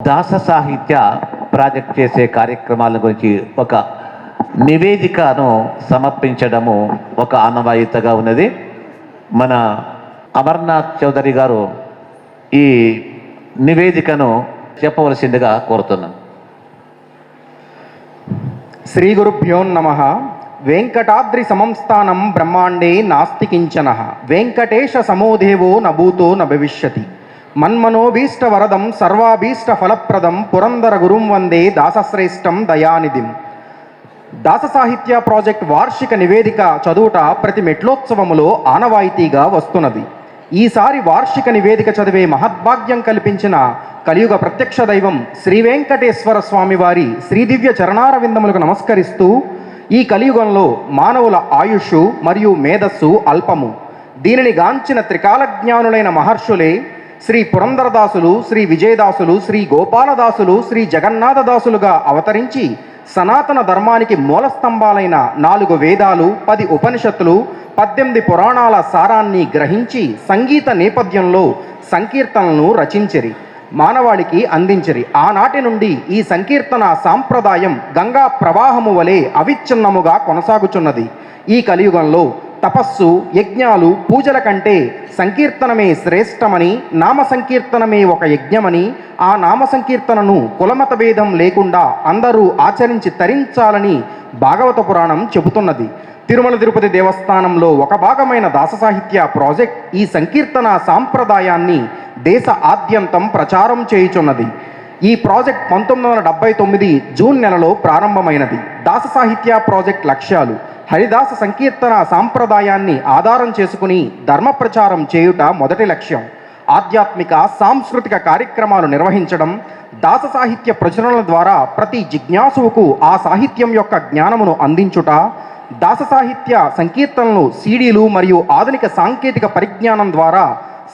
దాస సాహిత్య ప్రాజెక్ట్ చేసే కార్యక్రమాల గురించి ఒక నివేదికను సమర్పించడము ఒక ఆనవాయితగా ఉన్నది. మన అమర్నాథ్ చౌదరి గారు ఈ నివేదికను చెప్పవలసిందిగా కోరుతున్నాను శ్రీ గురుభ్యో నమ. వెంకటాద్రి సమంస్థానం బ్రహ్మాండే నాస్తి కించన వెంకటేశ సమోదేవో నభూతో న భవిష్యతి మన్మనోభీష్ట వరదం సర్వాభీష్ట ఫలప్రదం పురందర గురుం వందే దాసశ్రేష్టం దయానిధిం. దాస సాహిత్య ప్రాజెక్ట్ వార్షిక నివేదిక చదువుట ప్రతి మెట్లోత్సవములో ఆనవాయితీగా వస్తున్నది. ఈసారి వార్షిక నివేదిక చదివే మహద్భాగ్యం కల్పించిన కలియుగ ప్రత్యక్ష దైవం శ్రీ వెంకటేశ్వర స్వామివారి శ్రీదివ్య చరణారవిందములకు నమస్కరిస్తూ ఈ కలియుగంలో మానవుల ఆయుష్ మరియు మేధస్సు అల్పము. దీనిని గాంచిన త్రికాల జ్ఞానులైన మహర్షులే శ్రీ పురంధరదాసులు శ్రీ విజయదాసులు శ్రీ గోపాలదాసులు శ్రీ జగన్నాథదాసులుగా అవతరించి సనాతన ధర్మానికి మూల స్తంభాలైన నాలుగు వేదాలు పది ఉపనిషత్తులు పద్దెనిమిది పురాణాల సారాన్ని గ్రహించి సంగీత నేపథ్యంలో సంకీర్తనలను రచించిరి మానవాళికి అందించిరి. ఆనాటి నుండి ఈ సంకీర్తన సాంప్రదాయం గంగా ప్రవాహము వలె అవిచ్ఛిన్నముగా కొనసాగుచున్నది. ఈ కలియుగంలో తపస్సు యజ్ఞాలు పూజల కంటే సంకీర్తనమే శ్రేష్టమని నామ సంకీర్తనమే ఒక యజ్ఞమని ఆ నామ సంకీర్తనను కులమత భేదం లేకుండా అందరూ ఆచరించి తరించాలని భాగవత పురాణం చెబుతున్నది. తిరుమల తిరుపతి దేవస్థానంలో ఒక భాగమైన దాస సాహిత్య ప్రాజెక్ట్ ఈ సంకీర్తన సాంప్రదాయాన్ని దేశ ఆద్యంతం ప్రచారం చేయుచున్నది. ఈ ప్రాజెక్ట్ పంతొమ్మిది వందల డెబ్బై తొమ్మిది జూన్ నెలలో ప్రారంభమైనది. దాస సాహిత్య ప్రాజెక్ట్ లక్ష్యాలు హరిదాస సంకీర్తన సాంప్రదాయాన్ని ఆధారం చేసుకుని ధర్మ ప్రచారం చేయుట మొదటి లక్ష్యం. ఆధ్యాత్మిక సాంస్కృతిక కార్యక్రమాలు నిర్వహించడం దాస సాహిత్య ప్రచురణల ద్వారా ప్రతి జిజ్ఞాసువుకు ఆ సాహిత్యం యొక్క జ్ఞానమును అందించుట దాస సాహిత్య సంకీర్తనలు సీడీలు మరియు ఆధునిక సాంకేతిక పరిజ్ఞానం ద్వారా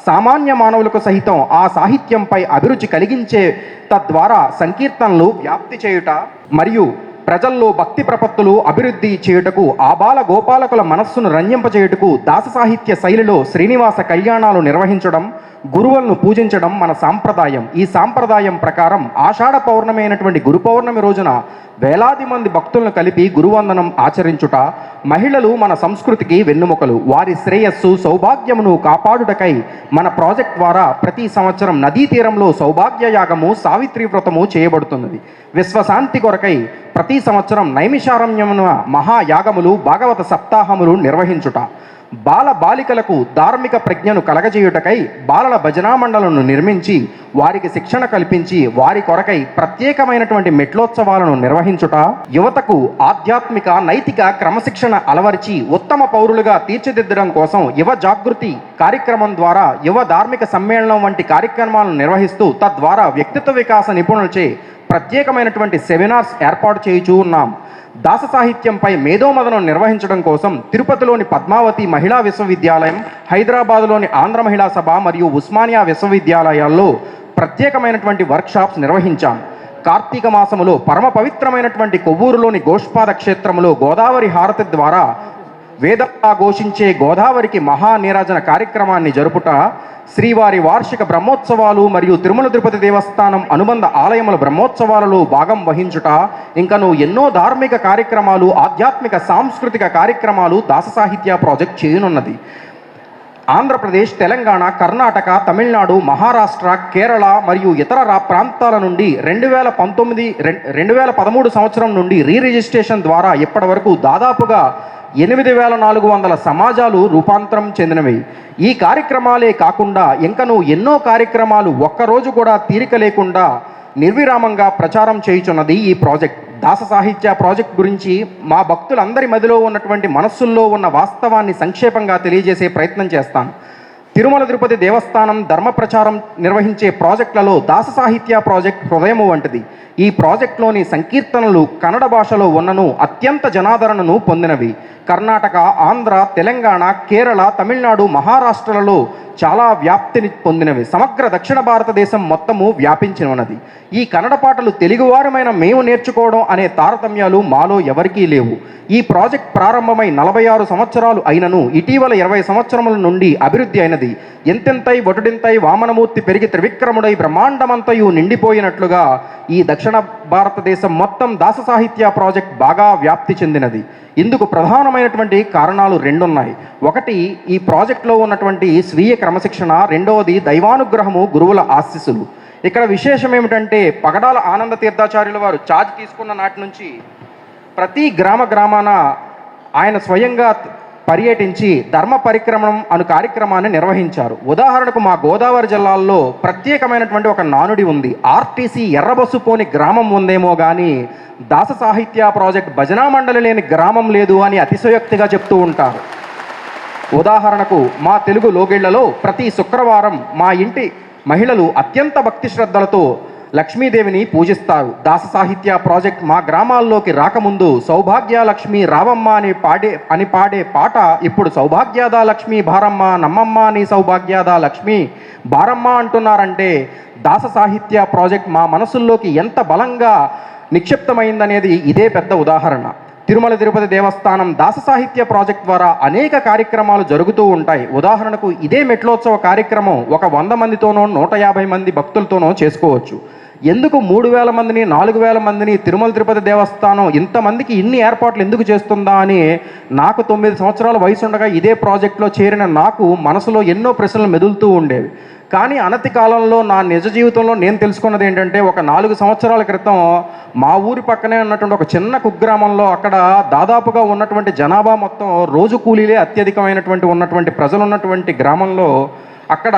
సామాన్య మానవులకు సహితం ఆ సాహిత్యంపై అభిరుచి కలిగించే తద్వారా సంకీర్తనలు వ్యాప్తి చేయుట మరియు ప్రజల్లో భక్తి ప్రపత్తులు అభివృద్ధి చేయుటకు ఆబాల గోపాలకుల మనస్సును రంజింపచేయుటకు దాస సాహిత్య శైలిలో శ్రీనివాస కళ్యాణాలు నిర్వహించడం గురువులను పూజించడం మన సాంప్రదాయం. ఈ సాంప్రదాయం ప్రకారం ఆషాఢ పౌర్ణమి అయినటువంటి గురు పౌర్ణమి రోజున వేలాది మంది భక్తులను కలిపి గురువందనం ఆచరించుట మహిళలు మన సంస్కృతికి వెన్నుముకలు. వారి శ్రేయస్సు సౌభాగ్యమును కాపాడుటకై మన ప్రాజెక్ట్ ద్వారా ప్రతి సంవత్సరం నదీ తీరంలో సౌభాగ్య యాగము సావిత్రి వ్రతము చేయబడుతున్నది. విశ్వశాంతి కొరకై ప్రతి సంవత్సరం నైమిషారణ్యమున మహాయాగములు భాగవత సప్తాహములు నిర్వహించుట. బాల బాలికలకు ధార్మిక ప్రజ్ఞను కలగజేయుటకై బాలల భజనా మండలను నిర్మించి వారికి శిక్షణ కల్పించి వారి కొరకై ప్రత్యేకమైనటువంటి మెట్లోత్సవాలను నిర్వహించుట. యువతకు ఆధ్యాత్మిక నైతిక క్రమశిక్షణ అలవరిచి ఉత్తమ పౌరులుగా తీర్చిదిద్దడం కోసం యువ జాగృతి కార్యక్రమం ద్వారా యువ ధార్మిక సమ్మేళనం వంటి కార్యక్రమాలను నిర్వహిస్తూ తద్వారా వ్యక్తిత్వ వికాస నిపుణులచే ప్రత్యేకమైనటువంటి సెమినార్స్ ఏర్పాటు చేయుచూ ఉన్నాం. దాస సాహిత్యంపై మేధోమదనం నిర్వహించడం కోసం తిరుపతిలోని పద్మావతి మహిళా విశ్వవిద్యాలయం హైదరాబాదులోని ఆంధ్ర మహిళా సభ మరియు ఉస్మానియా విశ్వవిద్యాలయాల్లో ప్రత్యేకమైనటువంటి వర్క్షాప్స్ నిర్వహించాం. కార్తీక మాసములో పరమ పవిత్రమైనటువంటి కొవ్వూరులోని గోష్పాద క్షేత్రములో గోదావరి హారతి ద్వారా వేదంగా ఘోషించే గోదావరికి మహానీరాజన కార్యక్రమాన్ని జరుపుట శ్రీవారి వార్షిక బ్రహ్మోత్సవాలు మరియు తిరుమల తిరుపతి దేవస్థానం అనుబంధ ఆలయముల బ్రహ్మోత్సవాలలో భాగం వహించుట ఇంకను ఎన్నో ధార్మిక కార్యక్రమాలు ఆధ్యాత్మిక సాంస్కృతిక కార్యక్రమాలు దాస సాహిత్య ప్రాజెక్ట్ చేయనున్నది. ఆంధ్రప్రదేశ్ తెలంగాణ కర్ణాటక తమిళనాడు మహారాష్ట్ర కేరళ మరియు ఇతర ప్రాంతాల నుండి రెండు వేల పంతొమ్మిది రెండు వేల పదమూడు సంవత్సరం నుండి రీ రిజిస్ట్రేషన్ ద్వారా ఇప్పటి వరకు దాదాపుగా ఎనిమిది వేల నాలుగు వందల సమాజాలు రూపాంతరం చెందినవి. ఈ కార్యక్రమాలే కాకుండా ఇంకను ఎన్నో కార్యక్రమాలు ఒక్కరోజు కూడా తీరిక లేకుండా నిర్విరామంగా ప్రచారం చేయుచున్నది ఈ ప్రాజెక్ట్. దాస సాహిత్య ప్రాజెక్ట్ గురించి మా భక్తులందరి మదిలో ఉన్నటువంటి మనస్సుల్లో ఉన్న వాస్తవాన్ని సంక్షేపంగా తెలియజేసే ప్రయత్నం చేస్తాను. తిరుమల తిరుపతి దేవస్థానం ధర్మ ప్రచారం నిర్వహించే ప్రాజెక్టులలో దాస సాహిత్య ప్రాజెక్ట్ హృదయము వంటిది. ఈ ప్రాజెక్టులోని సంకీర్తనలు కన్నడ భాషలో ఉన్నను అత్యంత జనాదరణను పొందినవి. కర్ణాటక ఆంధ్ర తెలంగాణ కేరళ తమిళనాడు మహారాష్ట్రలలో చాలా వ్యాప్తిని పొందినవి. సమగ్ర దక్షిణ భారతదేశం మొత్తము వ్యాపించిన ఉన్నది ఈ కన్నడ పాటలు తెలుగువారమైన మేము నేర్చుకోవడం అనే తారతమ్యాలు మాలో ఎవరికీ లేవు. ఈ ప్రాజెక్ట్ ప్రారంభమై నలభై ఆరు సంవత్సరాలు అయినను ఇటీవల ఇరవై సంవత్సరముల నుండి అభివృద్ధి అయినది. ఎంతెంతై వటుడింతై వామనమూర్తి పెరిగి త్రివిక్రముడై బ్రహ్మాండమంతయు నిండిపోయినట్లుగా ఈ దక్షిణ భారతదేశం మొత్తం దాస సాహిత్య ప్రాజెక్ట్ బాగా వ్యాప్తి చెందినది. ఇందుకు ప్రధానమైనటువంటి కారణాలు రెండున్నాయి. ఒకటి ఈ ప్రాజెక్ట్లో ఉన్నటువంటి స్వీయ క్రమశిక్షణ. రెండవది దైవానుగ్రహము గురువుల ఆశీస్సులు. ఇక్కడ విశేషం ఏమిటంటే పగడాల ఆనంద తీర్థాచార్యుల వారు ఛార్జ్ తీసుకున్న నాటి నుంచి ప్రతి గ్రామ గ్రామాన ఆయన స్వయంగా పర్యటించి ధర్మ పరిక్రమణం అను కార్యక్రమాన్ని నిర్వహించారు. ఉదాహరణకు మా గోదావరి జిల్లాల్లో ప్రత్యేకమైనటువంటి ఒక నానుడి ఉంది. ఆర్టీసీ ఎర్రబస్సు పోని గ్రామం ఉందేమో కానీ దాస సాహిత్య ప్రాజెక్ట్ భజనా మండలి లేని గ్రామం లేదు అని అతిశయోక్తిగా చెప్తూ ఉంటారు. ఉదాహరణకు మా తెలుగు లోగిళ్ళలో ప్రతి శుక్రవారం మా ఇంటి మహిళలు అత్యంత భక్తి శ్రద్ధలతో లక్ష్మీదేవిని పూజిస్తారు. దాస సాహిత్య ప్రాజెక్ట్ మా గ్రామాల్లోకి రాకముందు సౌభాగ్య లక్ష్మి రావమ్మ అని పాడే అని పాడే పాట ఇప్పుడు సౌభాగ్యదా లక్ష్మి భారమ్మ నమ్మమ్మ అని సౌభాగ్యదా లక్ష్మి భారమ్మ అంటున్నారంటే దాస సాహిత్య ప్రాజెక్ట్ మా మనసుల్లోకి ఎంత బలంగా నిక్షిప్తమైందనేది ఇదే పెద్ద ఉదాహరణ. తిరుమల తిరుపతి దేవస్థానం దాస సాహిత్య ప్రాజెక్ట్ ద్వారా అనేక కార్యక్రమాలు జరుగుతూ ఉంటాయి. ఉదాహరణకు ఇదే మెట్లోత్సవ కార్యక్రమం ఒక వంద మందితోనో నూట యాభై మంది భక్తులతోనో చేసుకోవచ్చు. ఎందుకు మూడు వేల మందిని నాలుగు వేల మందిని తిరుమల తిరుపతి దేవస్థానం ఇంతమందికి ఇన్ని ఏర్పాట్లు ఎందుకు చేస్తుందా అని నాకు తొమ్మిది సంవత్సరాల వయసు ఉండగా ఇదే ప్రాజెక్ట్లో చేరిన నాకు మనసులో ఎన్నో ప్రశ్నలు మెదులుతూ ఉండేవి. కానీ అనతి కాలంలో నా నిజ జీవితంలో నేను తెలుసుకున్నది ఏంటంటే ఒక నాలుగు సంవత్సరాల క్రితం మా ఊరి పక్కనే ఉన్నటువంటి ఒక చిన్న కుగ్రామంలో అక్కడ దాదాపుగా ఉన్నటువంటి జనాభా మొత్తం రోజు కూలీలే అత్యధికమైనటువంటి ఉన్నటువంటి ప్రజలు ఉన్నటువంటి గ్రామంలో అక్కడ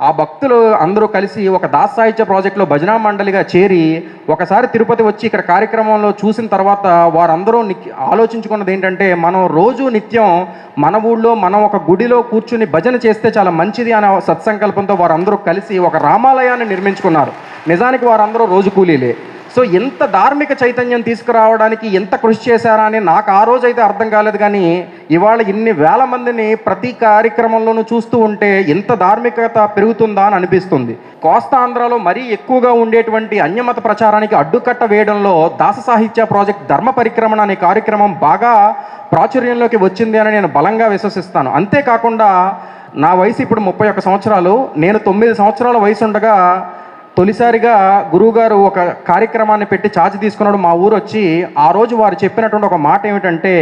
ఆ భక్తులు అందరూ కలిసి ఒక దాస్ సాహిత్య ప్రాజెక్టులో భజనా మండలిగా చేరి ఒకసారి తిరుపతి వచ్చి ఇక్కడ కార్యక్రమంలో చూసిన తర్వాత వారందరూ ని- ఆలోచించుకున్నది ఏంటంటే మనం రోజు నిత్యం మన ఊళ్ళో మనం ఒక గుడిలో కూర్చుని భజన చేస్తే చాలా మంచిది అనే సత్సంకల్పంతో వారందరూ కలిసి ఒక రామాలయాన్ని నిర్మించుకున్నారు. నిజానికి వారందరూ రోజు కూలీలే. సో ఎంత ధార్మిక చైతన్యం తీసుకురావడానికి ఎంత కృషి చేశారా అని నాకు ఆ రోజు అయితే అర్థం కాలేదు కానీ ఇవాళ ఇన్ని వేల మందిని ప్రతి కార్యక్రమంలోనూ చూస్తూ ఉంటే ఎంత ధార్మికత పెరుగుతుందా అని అనిపిస్తుంది. కోస్తాంధ్రలో మరీ ఎక్కువగా ఉండేటువంటి అన్యమత ప్రచారానికి అడ్డుకట్ట వేయడంలో దాస సాహిత్య ప్రాజెక్ట్ ధర్మ పరిక్రమణ అనే కార్యక్రమం బాగా ప్రాచుర్యంలోకి వచ్చింది అని నేను బలంగా విశ్వసిస్తాను. అంతేకాకుండా నా వయసు ఇప్పుడు ముప్పై ఒక్క సంవత్సరాలు. నేను తొమ్మిది సంవత్సరాల వయసు ఉండగా తొలిసారిగా గురువుగారు ఒక కార్యక్రమాన్ని పెట్టి ఛార్జ్ తీసుకున్నాడు. మా ఊరు వచ్చి ఆ రోజు వారు చెప్పినటువంటి ఒక మాట ఏమిటంటే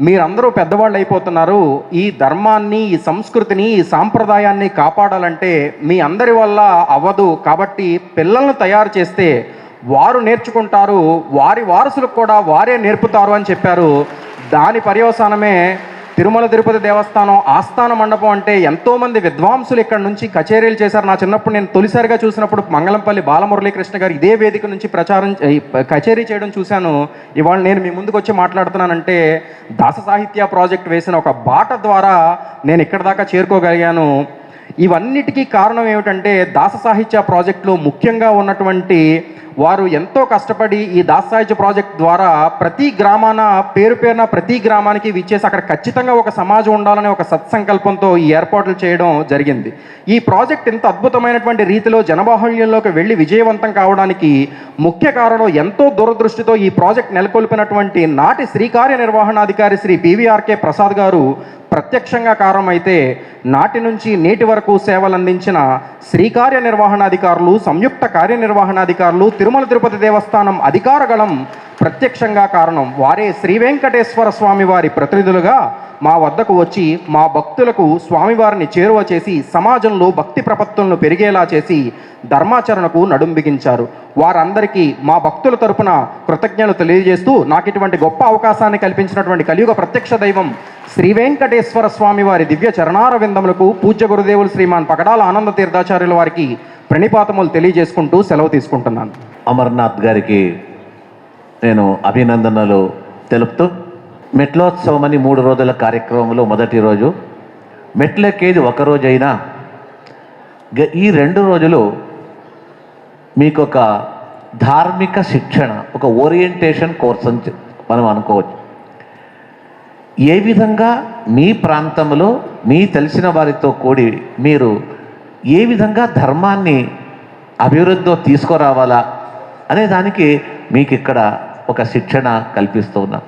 మీరందరూ పెద్దవాళ్ళు అయిపోతున్నారు. ఈ ధర్మాన్ని ఈ సంస్కృతిని ఈ సాంప్రదాయాన్ని కాపాడాలంటే మీ అందరి వల్ల అవ్వదు. కాబట్టి పిల్లలను తయారు చేస్తే వారు నేర్చుకుంటారు. వారి వారసులకు కూడా వారే నేర్పుతారు అని చెప్పారు. దాని పర్యవసానమే తిరుమల తిరుపతి దేవస్థానం ఆస్థాన మండపం అంటే ఎంతోమంది విద్వాంసులు ఇక్కడ నుంచి కచేరీలు చేశారు. నా చిన్నప్పుడు నేను తొలిసారిగా చూసినప్పుడు మంగళంపల్లి బాలమురళీకృష్ణ గారు ఇదే వేదిక నుంచి ప్రచారం కచేరీ చేయడం చూశాను. ఇవాళ నేను మీ ముందుకు వచ్చి మాట్లాడుతున్నానంటే దాస సాహిత్య ప్రాజెక్ట్ వేసిన ఒక బాట ద్వారా నేను ఇక్కడ దాకా చేరుకోగలిగాను. ఇవన్నిటికీ కారణం ఏమిటంటే దాస సాహిత్య ప్రాజెక్టులో ముఖ్యంగా ఉన్నటువంటి వారు ఎంతో కష్టపడి ఈ దాస ప్రాజెక్ట్ ద్వారా ప్రతి గ్రామాన పేరు పేరున ప్రతి గ్రామానికి విచ్చేసి అక్కడ ఖచ్చితంగా ఒక సమాజం ఉండాలనే ఒక సత్సంకల్పంతో ఈ ఏర్పాట్లు చేయడం జరిగింది. ఈ ప్రాజెక్ట్ ఇంత అద్భుతమైనటువంటి రీతిలో జనబాహుళ్యంలోకి వెళ్ళి విజయవంతం కావడానికి ముఖ్య కారణం ఎంతో దూరదృష్టితో ఈ ప్రాజెక్ట్ నెలకొల్పినటువంటి నాటి శ్రీకార్య నిర్వహణాధికారి Shri P V R K Prasad garu ప్రత్యక్షంగా కారణమైతే నాటి నుంచి నేటి వరకు సేవలందించిన శ్రీకార్య నిర్వహణాధికారులు సంయుక్త కార్యనిర్వహణాధికారులు తిరుమల తిరుపతి దేవస్థానం అధికార గళం ప్రత్యక్షంగా కారణం. వారే శ్రీ వెంకటేశ్వర స్వామి వారి ప్రతినిధులుగా మా వద్దకు వచ్చి మా భక్తులకు స్వామివారిని చేరువ చేసి సమాజంలో భక్తి ప్రపత్తులను పెరిగేలా చేసి ధర్మాచరణకు నడుం బిగించారు. వారందరికీ మా భక్తుల తరపున కృతజ్ఞతలు తెలియజేస్తూ నాకు ఇటువంటి గొప్ప అవకాశాన్ని కల్పించినటువంటి కలియుగ ప్రత్యక్ష దైవం శ్రీ వెంకటేశ్వర స్వామి వారి దివ్య చరణార విందములకు పూజ్య గురుదేవులు శ్రీమాన్ పకడాల ఆనంద తీర్థాచార్యుల వారికి ప్రణిపాతములు తెలియజేసుకుంటూ సెలవు తీసుకుంటున్నాను. అమర్నాథ్ గారికి నేను అభినందనలు తెలుపుతూ మెట్లోత్సవం అని మూడు రోజుల కార్యక్రమంలో మొదటి రోజు మెట్లెక్కేది ఒక రోజైనా ఈ రెండు రోజులు మీకు ఒక ధార్మిక శిక్షణ ఒక ఓరియంటేషన్ కోర్స్ అని మనం అనుకోవచ్చు. ఏ విధంగా మీ ప్రాంతంలో మీ తెలిసిన వారితో కూడి మీరు ఏ విధంగా ధర్మాన్ని అభివృద్ధిలో తీసుకురావాలా అనే దానికి మీకు ఇక్కడ ఒక శిక్షణ కల్పిస్తూ ఉన్నాం.